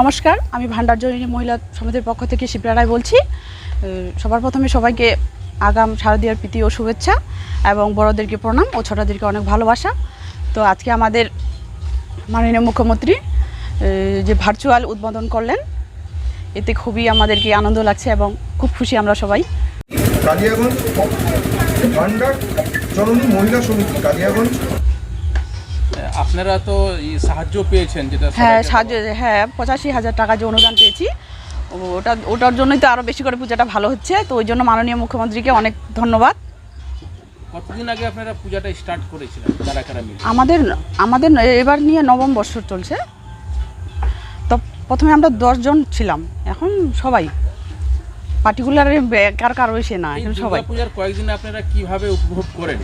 নমস্কার, আমি ভান্ডার জয়িনী মহিলা সমিতির পক্ষ থেকে শিপ্রা রায় বলছি। সবার প্রথমে সবাইকে আগাম শারদীয়ার প্রীতি ও শুভেচ্ছা এবং বড়দেরকে প্রণাম ও ছোটদেরকে অনেক ভালোবাসা। তো আজকে আমাদের মাননীয় মুখ্যমন্ত্রী যে ভার্চুয়াল উদ্বোধন করলেন, এতে খুবই আমাদেরকে আনন্দ লাগছে এবং খুব খুশি আমরা সবাই। কালিয়াগঞ্জ, ভান্ডার জননী মহিলা সমিতি, কালিয়াগঞ্জ। আপনারা তো সাহায্য পেয়েছেন যেটা হ্যাঁ সাহায্য হ্যাঁ পঁচাশি হাজার টাকা যে অনুদান পেয়েছি ওটা ওটার জন্যই তো আরও বেশি করে পূজাটা ভালো হচ্ছে তো ওই জন্য মাননীয় মুখ্যমন্ত্রীকে অনেক ধন্যবাদ। কতদিন আগে আপনারা পূজাটা স্টার্ট করেছিলেন কারা কারা মিলে? আমাদের আমাদের এবার নিয়ে নবম বছর চলছে। তো প্রথমে আমরা দশজন ছিলাম এখন সবাই। পার্টিকুলার কার কার রয়েছে না এখন সবাই। পূজার কয়েকদিন আপনারা কীভাবে উপভোগ করেন?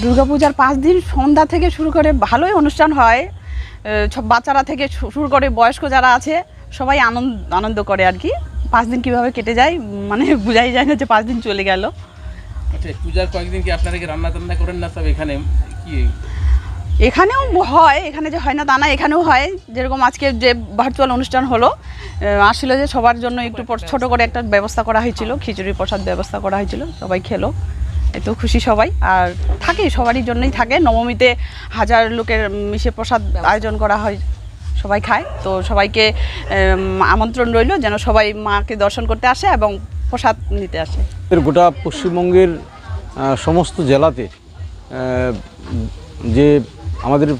দুর্গাপূজার পাঁচ দিন সন্ধ্যা থেকে শুরু করে ভালোই অনুষ্ঠান হয়। সব বাচ্চারা থেকে শুরু করে বয়স্ক যারা আছে সবাই আনন্দ আনন্দ করে আর কি। পাঁচ দিন কীভাবে কেটে যায় মানে বোঝাই যায় না যে পাঁচ দিন চলে গেল। আচ্ছা পূজার কয়েকদিন কি আপনারা কি রান্না টান্না করেন না সব এখানে? কি? এখানেও হয় এখানে যে হয় না তা না এখানেও হয়। যেরকম আজকে যে ভার্চুয়াল অনুষ্ঠান হলো আসলে যে সবার জন্য একটু ছোট করে একটা ব্যবস্থা করা হয়েছিল খিচুড়ি প্রসাদ ব্যবস্থা করা হয়েছিল সবাই খেলো। এত খুশি সবাই। আর থাকে, সবারই জন্যই থাকে। নবমীতে হাজার লোকের মিশে প্রসাদ আয়োজন করা হয়, সবাই খায়। তো সবাইকে আমন্ত্রণ রইল যেন সবাই মাকে দর্শন করতে আসে এবং প্রসাদ নিতে আসে। গোটা পশ্চিমবঙ্গের সমস্ত জেলাতে যে আমাদের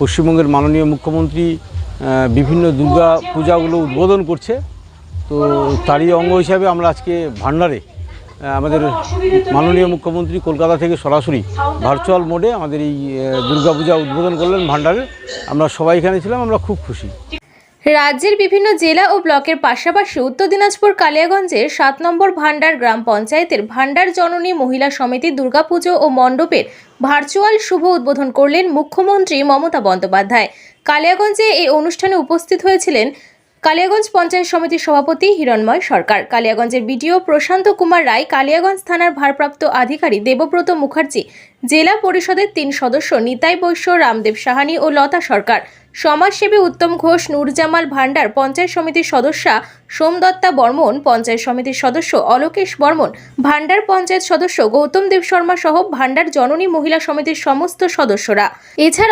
পশ্চিমবঙ্গের মাননীয় মুখ্যমন্ত্রী বিভিন্ন দুর্গা পূজাগুলো উদ্বোধন করছে, তো তারই অঙ্গ হিসাবে আমরা আজকে ভান্ডারে আমাদের মাননীয় মুখ্যমন্ত্রী কলকাতা থেকে সরাসরি ভার্চুয়াল মোডে আমাদের এই দুর্গাপূজা উদ্বোধন করলেন ভান্ডারে আমরা সবাই এখানে ছিলাম, আমরা খুব খুশি। রাজ্যের বিভিন্ন জেলা ও ব্লকের পাশাপাশি উত্তর দিনাজপুর কালিয়াগঞ্জের সাত নম্বর ভান্ডার গ্রাম পঞ্চায়েতের ভান্ডার জননী মহিলা সমিতি দুর্গাপুজো ও মণ্ডপের ভার্চুয়াল শুভ উদ্বোধন করলেন মুখ্যমন্ত্রী মমতা বন্দ্যোপাধ্যায়। কালিয়াগঞ্জে এই অনুষ্ঠানে উপস্থিত হয়েছিলেন কালিয়াগঞ্জ পঞ্চায়েত সমিতির সভাপতি হিরণময় সরকার। কালিয়াগঞ্জের বিডিও প্রশান্ত কুমার রায়, কালিয়াগঞ্জ থানার ভারপ্রাপ্ত আধিকারিক দেবব্রত মুখার্জি, জেলা পরিষদের তিন সদস্য নিতাই বৈশ্য, রামদেব সাহানি ও লতা সরকার। সমাজসেবী উত্তম ঘোষ, নূরজামাল ভান্ডার পঞ্চায়েত সমিতির সদস্যা সোমদত্তা বর্মন, পঞ্চায়েত সমিতির সদস্য অলোকেশ বর্মন ভান্ডার পঞ্চায়েত সদস্য গৌতম দেব শর্মা সহ ভান্ডার জননী মহিলা সমিতির সমস্ত সদস্যরা। এছাড়া